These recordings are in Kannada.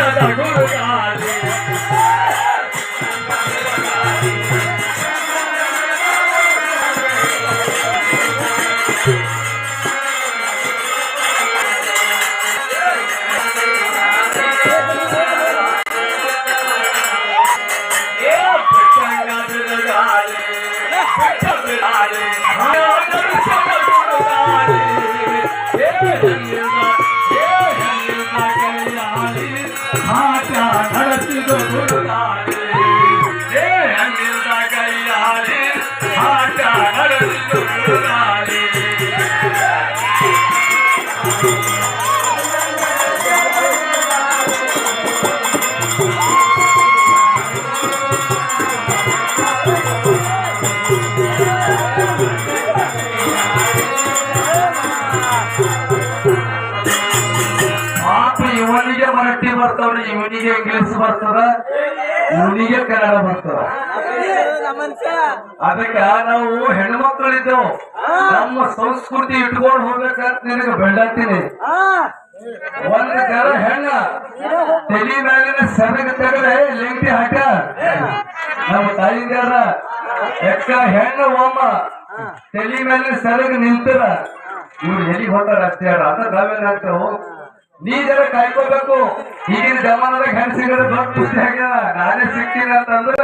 ನಡೆಸದ ಬರ್ತದ ಮುನಿಗೆ ಕನ್ನಡ ಬರ್ತದ ಅದಕ್ಕ ನಾವು ಹೆಣ್ಮಕ್ಳಿದ್ದೇವು. ನಮ್ಮ ಸಂಸ್ಕೃತಿ ಇಟ್ಕೊಂಡು ಹೋಗ್ಬೇಕಂತ ನಿನಗೆ ಬೆಳ್ಳಂತೀನಿ ಒಂದ್ ಜನ ಹೆಣ್ಣ, ತೆಲಿ ಮ್ಯಾಲಿನ ಸೆರಗ ತೆಗದೆ ಲಿಂಗಿ ಹಾಕ ನಮ್ಮ ತಾಯಿದಾರ ಎಕ್ಕ ಹೆಣ್ಣು ಓಮ್ಮ ತೆಲಿ ಮೇಲಿನ ಸೆರಗ ನಿಂತರ ಇವ್ರು ಎಲ್ಲಿ ಹೋಗ್ತಾರ ಅಷ್ಟೇ ಅದ ನಾವೇನ್ ಹಾಕ್ತೇವು ನೀ ಜರ ಕಾಯ್ಕೋಬೇಕು ಈಗಿನ ಜಮಾನದ ಹೆಣ್ ದೊಡ್ಡ ಖುಷಿ ಆಗ್ಯದ ನಾನೇ ಸಿಗ್ತೀನಿ ಅಂತಂದ್ರ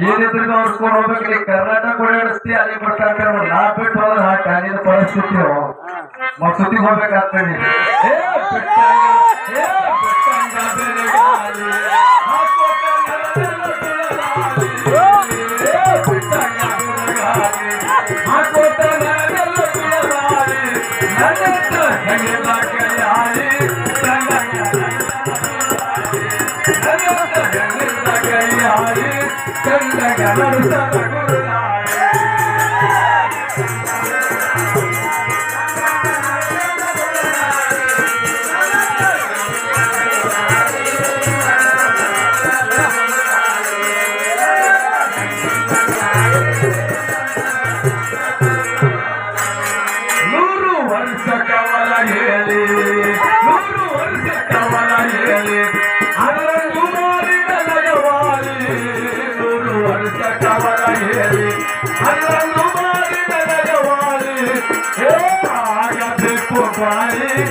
ಏನಿದ್ರು ನೋಡ್ಸ್ಕೊಂಡು ಹೋಗ್ಬೇಕು ಇಲ್ಲಿ ಕರ್ನಾಟಕ ಓಡಾಡಿಸ್ತಿ ಅಲ್ಲಿ ಬರ್ತಾ ನಾ ಬಿಟ್ಟು ಹೋದ್ರೆ ಹಾಕ ಕಾಲಿನ ಪರಿಸ್ಥಿತಿ ಮಸೂತಿ ಹೋಗ್ಬೇಕಾಗ್ತದೆ ಏ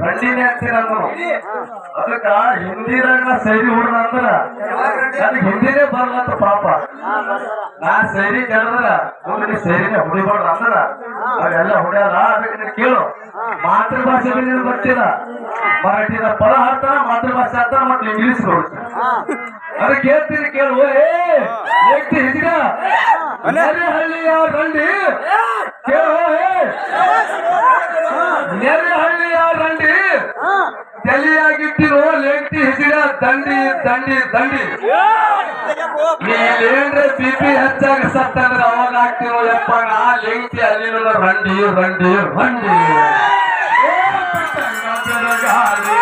ರಂಡಿನೇ ಅಂತೀರ ಅಂದ್ರು. ಅದಕ್ಕ ಹಿಂದಿದಾಗ ಸೈರಿ ಹುಡ್ರ ಅಂದ್ರ ನನಗೆ ಹಿಂದಿನೇ ಬರ್ಲಂತ ಪಾಪ. ನಾ ಸೈರಿ ಕೇಳಿದ್ರ ಮುಂದೆ ಸೈರಿನೇ ಹುಡಿಬಾರ್ದು ಅಂದ್ರ, ಅವೆಲ್ಲ ಹುಡ್ಯಾರ, ಅದಕ್ಕೆ ಕೇಳು. ಮಾತೃಭಾಷೆ ಬರ್ತೀರ. ಮರಾಠಿದ ಪದ ಹಾಡ್ತಾರ, ಮಾತೃಭಾಷೆ ಹಾಕ್ತಾರ ಮತ್ತೆ ಇಂಗ್ಲಿಷ್ ನೋಡ್ತಾರ ಅದಕ್ಕೆ ಕೇಳ್ತೀರಿ ಕೇಳುವ ಏ ವ್ಯಕ್ತಿ ಹಿಡಿದ ನೆರೆಹಳ್ಳಿಯ ರಂಡಿ. ಕೇಳು ಏ ನೆರೆಹಳ್ಳಿಯ ರಂಡಿ. ತಲೆಯಾಗಿಟ್ಟಿರೋ ಲೆಂಟಿ ಹಿಡಿದ ದಂಡಿ ದಂಡಿ ದಂಡಿ. ನೀವೇನ್ರೆ ಬಿ ಪಿ ಹೆಚ್ಚಾಗ ಸತ್ತಂದ್ರೆ ಅವಾಗ ಆಗ್ತಿರೋ ಯಪ್ಪ ನಾ ಲೆಂಟಿ ಅಲ್ಲಿರೋ ರಂಡಿ ರಂಡಿ ರಂಡಿ. ಏ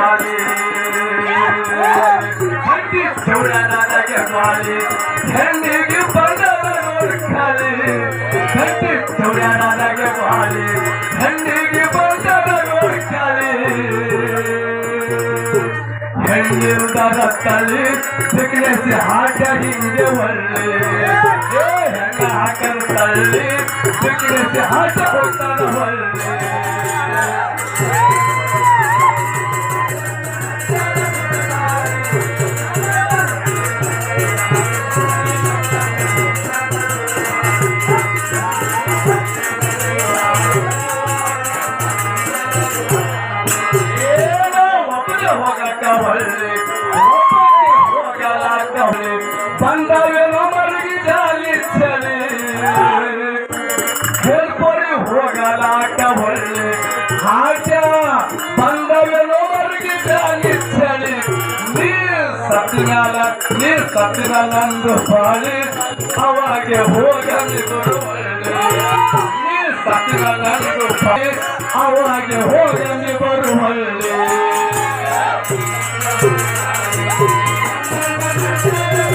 ಮಾಡಿ. ಗಂಡಿ ಚೌಡ್ಯಾನಾಗೆ ಮಾಡಿ. ಹೆಣ್ಣಿಗೆ ನೋಡಿ ಖಾಲಿ ಗಂಡಿ ಚೌಡ್ಯಾನಾಗೆ ಮಾಡಿ. ಹೆಣ್ಣಿಗೆ ನೋಡಿ ಖಾಲಿ ಹೆಣ್ಣಿಂದ ಹೋಗ್ತಾರ ತಳಿ ಸಿಗ್ನೆಸಿ ಹಾಟ ಹಿಂಗೆ ಒಳ್ಳೆ ಹೆಂಗ ಹಾಕರ ತಳ್ಳಿ ಸಿಗ್ನೆಸಿ ಹಾಟ ಬಂದವೇನೋ ಮರಗಿ ಜಾಲಿ ಚಳಿ ಹೇಳ್ಕೊರಿ ಹೋಗಲಾಕ ಒಳ್ಳೆ ಹಾಟ ಬಂದವೇನೋ ಮರಗಿ ಜಾಲಿ ಚಳಿ ನೀರ್ ಸತ್ತಿನಾಲ ನೀರ್ ಸತ್ತಿನಾಲ ಬಾಳಿ ಅವಾಗೆ ಹೋಗಲಿ ಒಳ್ಳೆ ನೀರ್ ಸತ್ತಿನಾಲ ಅಂದು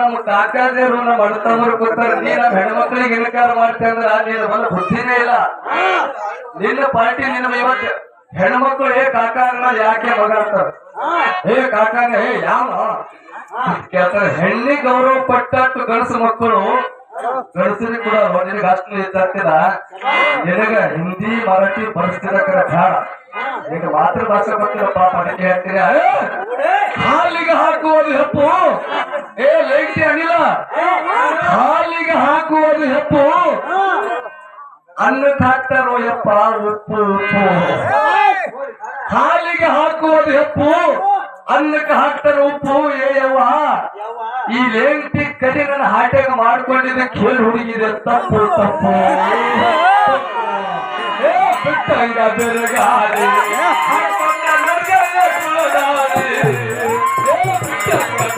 ನಮ್ಮ ಕಾಕಾದೇರು ನಮ್ಮ ಅಣ್ಣತಮ್ಮರು ಕೂತಾರ ನೀ ನಮ್ಮ ಹೆಣ್ಮಕ್ಳಿಗೆ ಇನ್ಕಾರ ಮಾಡ್ತಾ ಅಂದ್ರೆ ನೀನು ಬಂದ ಬುದ್ಧಿನೇ ಇಲ್ಲ. ನಿನ್ನ ಪಾರ್ಟಿ ನಿನ್ನ ಇವತ್ತು ಹೆಣ್ಮಕ್ಳು, ಏ ಕಾಕ ಅನ್ನೋದು ಯಾಕೆ ಮಗ ಹೇ ಏ ಹೇ ಏ ಯಾವ ಕೇಳ್ತಾರೆ ಹೆಣ್ಣಿ ಗೌರವ ಪಟ್ಟಟ್ಟು ಗಣಸು ಮಕ್ಕಳು ಗಣಸರಿ ಕೂಡ ನಿನಗೆ ಅಷ್ಟು ಇದ್ದಾಗ್ತಿಲ್ಲ ನಿನಗ ಹಿಂದಿ, ಮರಾಠಿ, ಪರಿಸ್ಥಿತಿ ಬೇಡ. ಈಗ ಮಾತೃಭಾಷೆ ಗೊತ್ತಿರೋ ಪಾಪ ಅದಕ್ಕೆ ಹಾಲಿಗೆ ಹಾಕುವುದು ಹೆಪ್ಪು ಏ ಲೈಟಿ ಅನಿಲ ಹಾಲಿಗೆ ಹಾಕುವುದು ಹೆಪ್ಪು. ಅನ್ನಕ್ಕೆ ಹಾಕ್ತಾರೋ ಯಪ್ಪ ಉಪ್ಪು ಉಪ್ಪು ಹಾಲಿಗೆ ಹಾಕುವುದು ಹೆಪ್ಪು. ಅನ್ನಕ್ಕೆ ಹಾಕ್ತಾರ ಉಪ್ಪು ಏಯವ್ವ ಈ ಲೇಂಟಿ ಕಡಿ ನನ್ನ ಹಾಟ್ಯಾಗ ಮಾಡ್ಕೊಂಡಿದ್ದೆ ಕೇಳಿ ಹುಡುಗಿದೆ ತಪ್ಪು ತಪ್ಪು. ಏ ಬಿಟ್ಟಂಗ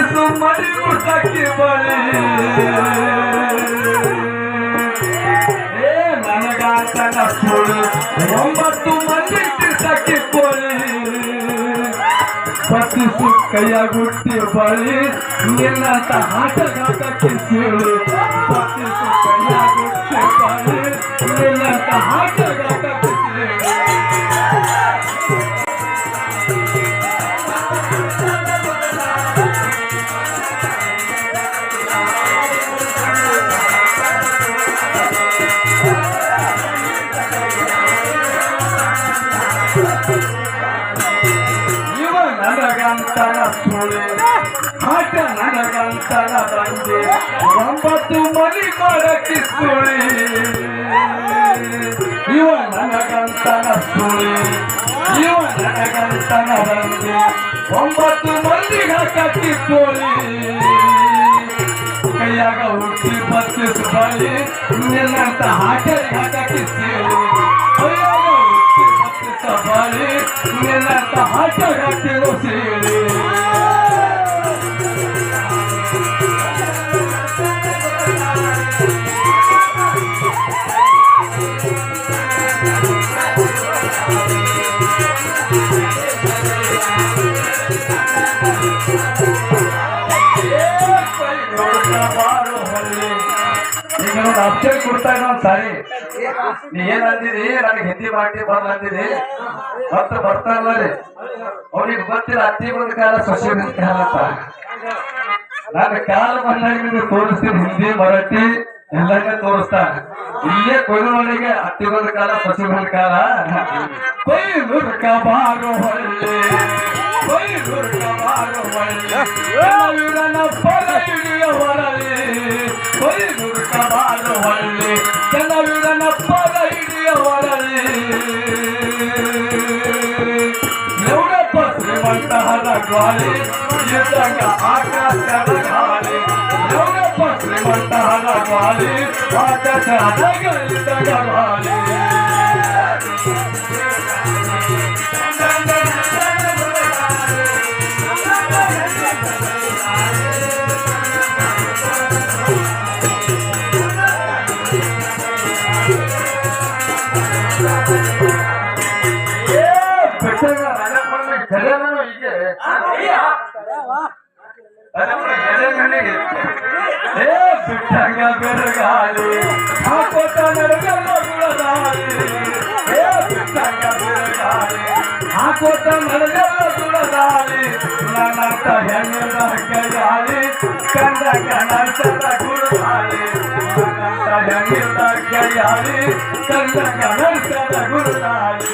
ಬತ್ತಿಸು ಮಡಿ ಮುಟ್ಟಕ್ಕೆ ಬಳಿ ಏ ನನಗಾತನ ಸುಳಿ ಒಂಬತ್ತು ಮಂದಿ ತಿರ್ಸಕ್ಕೆ ಕೋಳಿ ಪತ್ತಿಸು ಕೈಯ ಗುಟ್ಟಿ ಬಳಿ ನಿನ್ನಂತ ಆಟಗಾಟಕ್ಕೆ ಸೇಳು ಪತ್ತಿಸು ಕೈಯ ಗುಟ್ಟಿ ಬಳಿ ನಿನ್ನಂತ ಆಟಗಾಟಕ್ಕೆ ನನಗಂತನ ಸುಳಿ ಆಟ ನನಗಂತನ ಬಂದೆ ಒಂಬತ್ತು ಮನಿ ಮಾಡಕ್ಕೆ ಸುಳಿ ಇವ ನನಗಂತನ ಸುಳಿ ಇವ ನನಗಂತನ ಬಂದೆ ಒಂಬತ್ತು ಮಂದಿ ಹಾಕಿ ಸುಳಿ ಕೈಯಾಗ ಹುಟ್ಟಿ ಬತ್ತಿಸ್ ಬಳಿ ನಿನ್ನಂತ ಹಾಕರಿ ಹಾಕಿ ಸೇರಿ. ಈಗ ಒಂದು ಅಪ್ಸೆಟ್ ಕೊಡ್ತಾ ಇರೋ ಸಾರಿ. ನೀ ಏನ್ ಅಂದಿದಿ? ನನಗೆ ಹಿಂದಿ ಮಾಡಿ ಬರ್ಲ ಮತ್ತೆ ಬರ್ತಾ ಇಲ್ಲ ರೀ. ಅವ್ನಿಗೆ ಗೊತ್ತಿಲ್ಲ, ಅತ್ತಿ ಬಂದ ಕಾಲ ಸೊಸೆ ಬಂದ ಕಾಲ ಅಂತ. ನನ್ನ ಕಾಲ ಬಂದಾಗ ನಿಮ್ಗೆ ತೋರಿಸ್ತೀನಿ, ಹಿಂದಿ, ಮರಾಠಿ ಎಲ್ಲಾಗ ತೋರಿಸ್ತಾನ. ಇಲ್ಲೇ ಹತ್ತಿರದ ಕಾಲ ಸಸಿಗಳ ಕಾಲ ಕೊಯ್ಲುರ್ ಬಂದ ಕಾಲ. ಕೊಯ್ಲು ಕಬಾರು ಹೊಳ್ಳಿ ಗಾಳಿ ಇದ್ದಾಗ ಆಕಾಶದ ಗಾಳಿ ಎವಡಪ್ಪ ಶ್ರೀಮಂತ ಹರ ಗಾಳಿ ಆಕಾಶದ ಇದ್ದಾಗ ಗಾಳಿ ಬಿಟ್ಟಾಗ ರಾಜಪ್ಪನ ಜಗನನು ಹೀಗೆ ರಾಜಪ್ಪನ ಜಗನಿಗೆ ಏ ಬಿಟ್ಟಾಗ ಬೆರಗಾಲಿ ಹಾಕೋತ ನರಗಲ್ಲ ಗುಳದಾಲಿ ಏ ಬಿಟ್ಟಾಗ ಬೆರಗಾಲಿ ಹಾಕೋತ ನರಗಲ್ಲ ಗುಳದಾಲಿ ನನ್ನಂತ ಹೆಣ್ಣಿನ ಗಾಳಿ ಕಂಡ ಗಣಸದ ಗುರುದಾಲಿ ನನ್ನಂತ ಹೆಣ್ಣಿನ ಗಾಳಿ ಕಂಡ ಗಣಸದ ಗುರುದಾಲಿ